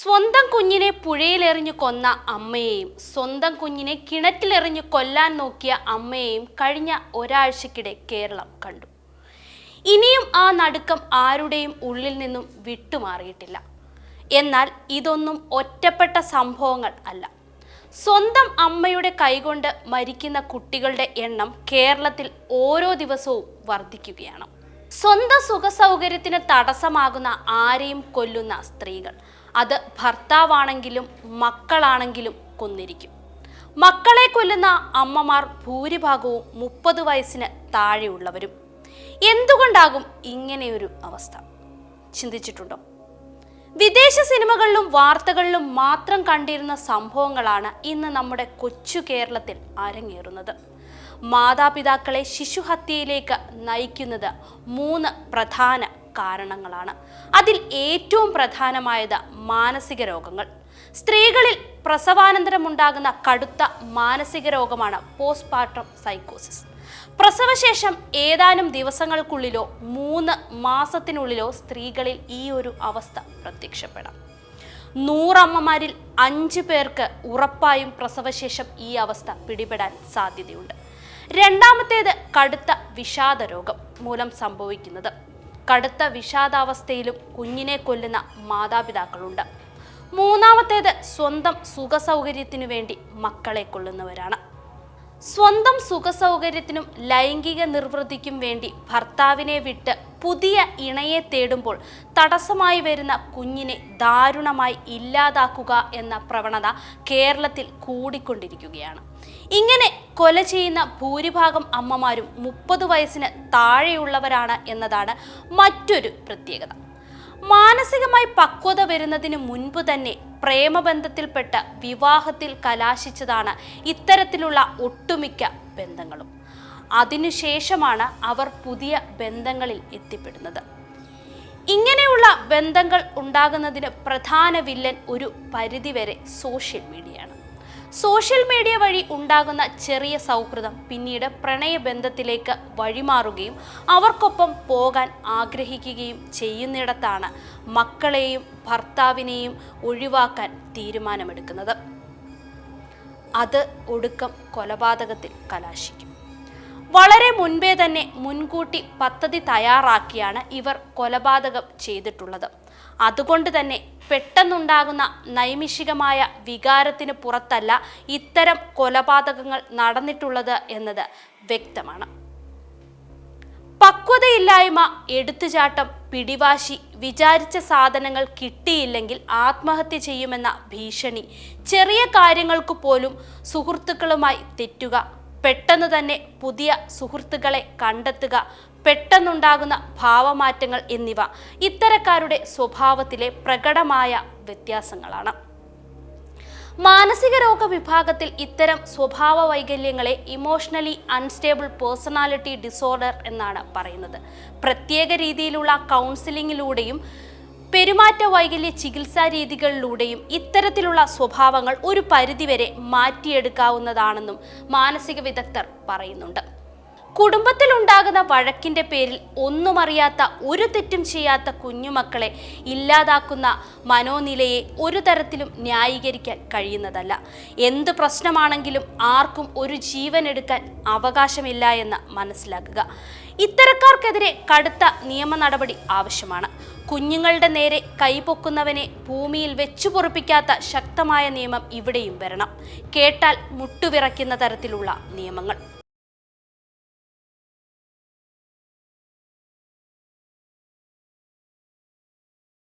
സ്വന്തം കുഞ്ഞിനെ പുഴയിലെറിഞ്ഞു കൊന്ന അമ്മയെയും സ്വന്തം കുഞ്ഞിനെ കിണറ്റിലെറിഞ്ഞു കൊല്ലാൻ നോക്കിയ അമ്മയെയും കഴിഞ്ഞ ഒരാഴ്ചക്കിടെ കേരളം കണ്ടു. ഇനിയും ആ നടുക്കം ആരുടെയും ഉള്ളിൽ നിന്നും വിട്ടുമാറിയിട്ടില്ല. എന്നാൽ ഇതൊന്നും ഒറ്റപ്പെട്ട സംഭവങ്ങൾ അല്ല. സ്വന്തം അമ്മയുടെ കൈകൊണ്ട് മരിക്കുന്ന കുട്ടികളുടെ എണ്ണം കേരളത്തിൽ ഓരോ ദിവസവും വർദ്ധിക്കുകയാണ്. സ്വന്തം സുഖസൗകര്യത്തിന് തടസ്സമാകുന്ന ആരെയും കൊല്ലുന്ന സ്ത്രീകൾ അത് ഭർത്താവാണെങ്കിലും മക്കളാണെങ്കിലും കൊന്നിരിക്കും. മക്കളെ കൊല്ലുന്ന അമ്മമാർ ഭൂരിഭാഗവും മുപ്പത് വയസ്സിന് താഴെയുള്ളവരും. എന്തുകൊണ്ടാകും ഇങ്ങനെയൊരു അവസ്ഥ? ചിന്തിച്ചിട്ടുണ്ടോ? വിദേശ സിനിമകളിലും വാർത്തകളിലും മാത്രം കണ്ടിരുന്ന സംഭവങ്ങളാണ് ഇന്ന് നമ്മുടെ കൊച്ചു കേരളത്തിൽ അരങ്ങേറുന്നത്. മാതാപിതാക്കളെ ശിശുഹത്യയിലേക്ക് നയിക്കുന്നത് മൂന്ന് പ്രധാന കാരണങ്ങളാണ്. അതിൽ ഏറ്റവും പ്രധാനമായത് മാനസിക രോഗങ്ങൾ. സ്ത്രീകളിൽ പ്രസവാനന്തരമുണ്ടാകുന്ന കടുത്ത മാനസിക രോഗമാണ് പോസ്റ്റ്പാർട്ടം സൈക്കോസിസ് പ്രസവശേഷം ഏതാനും ദിവസങ്ങൾക്കുള്ളിലോ മൂന്ന് മാസത്തിനുള്ളിലോ സ്ത്രീകളിൽ ഈ ഒരു അവസ്ഥ പ്രത്യക്ഷപ്പെടാം. നൂറമ്മമാരിൽ അഞ്ചു പേർക്ക് ഉറപ്പായും പ്രസവശേഷം ഈ അവസ്ഥ പിടിപെടാൻ സാധ്യതയുണ്ട്. രണ്ടാമത്തേത് കടുത്ത വിഷാദരോഗം മൂലം സംഭവിക്കുന്നത്. കടുത്ത വിഷാദാവസ്ഥയിലും കുഞ്ഞിനെ കൊല്ലുന്ന മാതാപിതാക്കളുണ്ട്. മൂന്നാമത്തേത് സ്വന്തം സുഖസൗകര്യത്തിനു വേണ്ടി മക്കളെ കൊല്ലുന്നവരാണ്. സ്വന്തം സുഖസൗകര്യത്തിനും ലൈംഗിക നിർവൃത്തിക്കും വേണ്ടി ഭർത്താവിനെ വിട്ട് പുതിയ ഇണയെ തേടുമ്പോൾ തടസ്സമായി വരുന്ന കുഞ്ഞിനെ ദാരുണമായി ഇല്ലാതാക്കുക എന്ന പ്രവണത കേരളത്തിൽ കൂടിക്കൊണ്ടിരിക്കുകയാണ്. ഇങ്ങനെ കൊല ചെയ്യുന്ന ഭൂരിഭാഗം അമ്മമാരും മുപ്പത് വയസ്സിന് താഴെയുള്ളവരാണ് എന്നതാണ് മറ്റൊരു പ്രത്യേകത. മാനസികമായി പക്വത വരുന്നതിന് മുൻപ് തന്നെ പ്രേമബന്ധത്തിൽപ്പെട്ട വിവാഹത്തിൽ കലാശിച്ചതാണ് ഇത്തരത്തിലുള്ള ഒട്ടുമിക്ക ബന്ധങ്ങളും. അതിനുശേഷമാണ് അവർ പുതിയ ബന്ധങ്ങളിൽ എത്തിപ്പെടുന്നത്. ഇങ്ങനെയുള്ള ബന്ധങ്ങൾ ഉണ്ടാകുന്നതിന് പ്രധാന വില്ലൻ ഒരു പരിധിവരെ സോഷ്യൽ മീഡിയയാണ്. സോഷ്യൽ മീഡിയ വഴി ഉണ്ടാകുന്ന ചെറിയ സൗഹൃദം പിന്നീട് പ്രണയബന്ധത്തിലേക്ക് വഴിമാറുകയും അവർക്കൊപ്പം പോകാൻ ആഗ്രഹിക്കുകയും ചെയ്യുന്നിടത്താണ് മക്കളെയും ഭർത്താവിനെയും ഒഴിവാക്കാൻ തീരുമാനമെടുക്കുന്നത്. അത് ഒടുക്കം കൊലപാതകത്തിൽ കലാശിക്കും. വളരെ മുൻപേ തന്നെ മുൻകൂട്ടി പദ്ധതി തയ്യാറാക്കിയാണ് ഇവർ കൊലപാതകം ചെയ്തിട്ടുള്ളത്. അതുകൊണ്ട് തന്നെ പെട്ടെന്നുണ്ടാകുന്ന നൈമിഷികമായ വികാരത്തിന് പുറത്തല്ല ഇത്തരം കൊലപാതകങ്ങൾ നടന്നിട്ടുള്ളത് എന്നത് വ്യക്തമാണ്. പക്വതയില്ലായ്മ എടുത്തുചാട്ടം പിടിവാശി വിചാരിച്ച സാധനങ്ങൾ കിട്ടിയില്ലെങ്കിൽ ആത്മഹത്യ ചെയ്യുമെന്ന ഭീഷണി ചെറിയ കാര്യങ്ങൾക്ക് പോലും സുഹൃത്തുക്കളുമായി തെറ്റുക പെട്ടെന്ന് തന്നെ പുതിയ സുഹൃത്തുക്കളെ കണ്ടെത്തുക പെട്ടെന്നുണ്ടാകുന്ന ഭാവമാറ്റങ്ങൾ എന്നിവ ഇത്തരക്കാരുടെ സ്വഭാവത്തിലെ പ്രകടമായ വ്യത്യാസങ്ങളാണ്. മാനസിക രോഗ വിഭാഗത്തിൽ ഇത്തരം സ്വഭാവ വൈകല്യങ്ങളെ ഇമോഷണലി അൺസ്റ്റേബിൾ പേഴ്സണാലിറ്റി ഡിസോർഡർ എന്നാണ് പറയുന്നത്. പ്രത്യേക രീതിയിലുള്ള കൗൺസിലിങ്ങിലൂടെയും പെരുമാറ്റ വൈകല്യ ചികിത്സാ രീതികളിലൂടെയും ഇത്തരത്തിലുള്ള സ്വഭാവങ്ങൾ ഒരു പരിധിവരെ മാറ്റിയെടുക്കാവുന്നതാണെന്നും മാനസിക വിദഗ്ധർ പറയുന്നുണ്ട്. കുടുംബത്തിലുണ്ടാകുന്ന വഴക്കിന്റെ പേരിൽ ഒന്നും അറിയാത്ത ഒരു തെറ്റും ചെയ്യാത്ത കുഞ്ഞുമക്കളെ ഇല്ലാതാക്കുന്ന മനോനിലയെ ഒരു തരത്തിലും ന്യായീകരിക്കാൻ കഴിയുന്നതല്ല. എന്ത് പ്രശ്നമാണെങ്കിലും ആർക്കും ഒരു ജീവൻ എടുക്കാൻ അവകാശമില്ല എന്ന് മനസ്സിലാക്കുക. ഇത്തരക്കാർക്കെതിരെ കടുത്ത നിയമ നടപടി ആവശ്യമാണ്. കുഞ്ഞുങ്ങളുടെ നേരെ കൈപൊക്കുന്നവനെ ഭൂമിയിൽ വെച്ചു പൊറുപ്പിക്കാത്ത ശക്തമായ നിയമം ഇവിടെയും വരണം. കേട്ടാൽ മുട്ടുവിറയ്ക്കുന്ന തരത്തിലുള്ള നിയമങ്ങൾ.